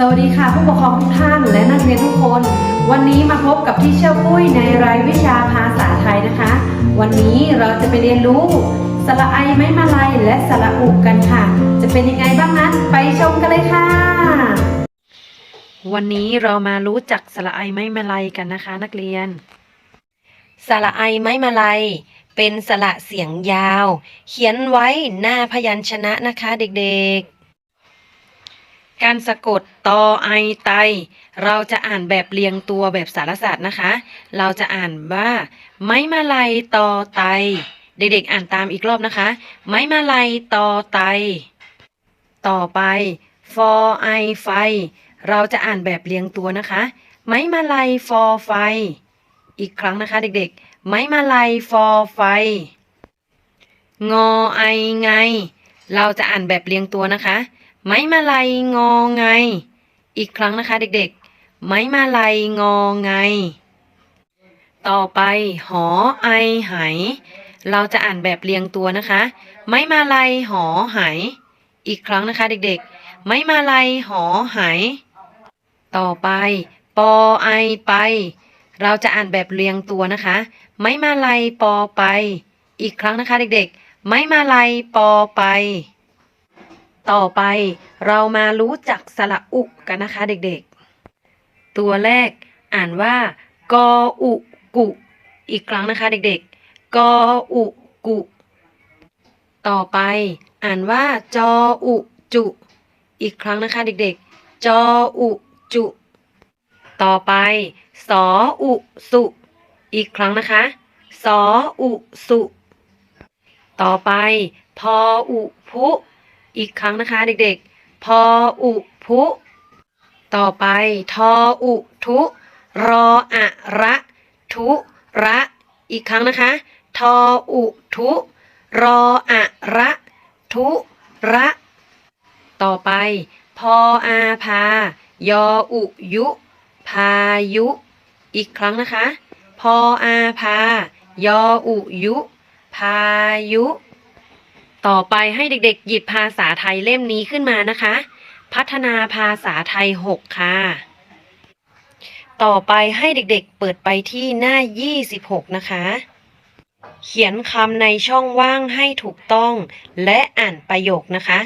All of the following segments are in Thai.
สวัสดีค่ะผู้ปกครองทุกท่านและนักเรียนทุกคน วันนี้มาพบกับที่เชื่อปุ้ยในรายวิชาภาษาไทยนะคะ วันนี้เราจะไปเรียนรู้สระไอไม้มาลัยและสระอุกกันค่ะ จะเป็นยังไงบ้างนั้นไปชมกันเลยค่ะ วันนี้เรามารู้จักสระไอไม้มาลัยกันนะคะ นักเรียนสระไอไม้มาลัยเป็นสระเสียงยาว เขียนไว้หน้าพยัญชนะนะคะเด็กๆ การสะกดตอไอไต เราจะอ่านแบบเรียงตัวแบบสารศาสตร์นะคะ เราจะอ่านว่า ไม้มาลัยตอไต เด็กๆอ่านตามอีกรอบนะคะ ไม้มาลัยตอไต ต่อไปฟอไอไฟ เราจะอ่านแบบเรียงตัวนะคะ ไม้มาลัยฟอไฟ อีกครั้งนะคะเด็กๆ ไม้มาลัยฟอไฟ งอไอไง เราจะอ่านแบบเรียงตัวนะคะ ไม้มาลัยงอไง อีกครั้งนะคะเด็กๆ ไม้มาลัยงอไง ต่อไปหอไอไหเราจะอ่านแบบเรียงตัวนะคะ ไม้มาลัยหอไหอีกครั้งนะคะเด็กๆ ไม้มาลัยหอไหต่อไป ปอไอไป เราจะอ่านแบบเรียงตัวนะคะ ไม้มาลัยปอไป อีกครั้งนะคะเด็กๆ ไม้มาลัยปอไป ต่อไปเรามารู้จักสระอุกันนะคะเด็กๆ ตัวแรกอ่านว่ากออุกุ อีกครั้งนะคะเด็กๆ กออุกุ ต่อไปอ่านว่าจออุจุ อีกครั้งนะคะเด็กๆ จออุจุ ต่อไปสออุสุ อีกครั้งนะคะสออุสุ ต่อไปพออุพุ อีกครั้งนะคะเด็กๆ พออุพุ ต่อไป ทออุทุ รออะระ ทุระ อีกครั้งนะคะ ทออุทุ รออะระ ทุระ ต่อไป พออาพา ยออุยุ พายุ อีกครั้งนะคะ พออาพา ยออุยุ พายุ ต่อไปให้เด็กๆ หยิบภาษาไทยเล่มนี้ขึ้นมานะคะ พัฒนาภาษาไทย 6 ค่ะ ต่อไปให้เด็กๆ เปิดไปที่หน้า 26 นะคะ เขียนคำในช่องว่างให้ถูกต้อง และอ่านประโยคนะคะ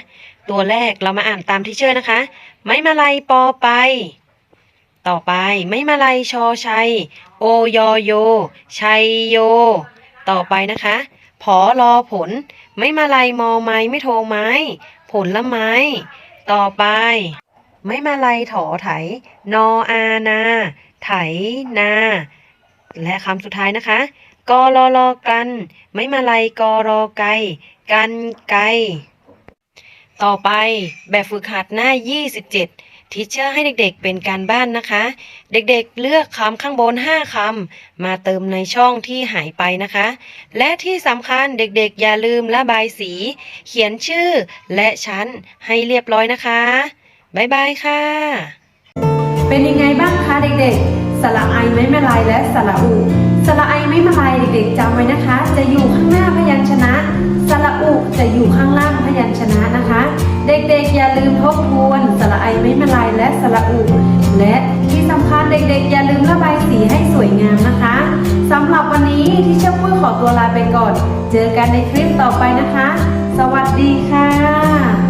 ตัวแรกเรามาอ่านตามที่เชื่อนะคะ ไม้มาลัยปอไป ต่อไปไม้มาลัยชอชัย โอยอโย ชัยโย ต่อไปนะคะ ผอรอผล ไม้มาลัยมอไม้ไม่โทรไม้ ผลละไม้ ต่อไป ไม้มาลัยถอไถ นออานา ไถนา และคำสุดท้ายนะคะ กอรอรอกัน ไม้มาลัยกอรอไกกันไกต่อไปแบบฝึกหัดหน้า 27 ทิเชอร์ให้เด็กๆเป็นการบ้านนะคะ เด็กๆเลือกคำข้างบน 5 คำ มาเติมในช่องที่หายไปนะคะ และที่สำคัญเด็กๆอย่าลืมระบายสี เขียนชื่อและชั้นให้เรียบร้อยนะคะ บ๊ายบายค่ะ เป็นยังไงบ้างคะเด็กๆ สระไอไม้มาลายและสระอูสระไอไม้มาลายเด็กๆจำไว้นะคะ จะอยู่ข้างหน้าพยัญชนะสระอุจะอยู่ข้างล่างพยัญชนะนะคะ เด็กๆอย่าลืมทบทวน ไม้มาลายและสระอุและที่สำคัญเด็กๆ อย่าลืมระบายสีให้สวยงามนะคะสำหรับวันนี้ที่เชฟปุ้ยขอตัวลาไปก่อน เจอกันในคลิปต่อไปนะคะ สวัสดีค่ะ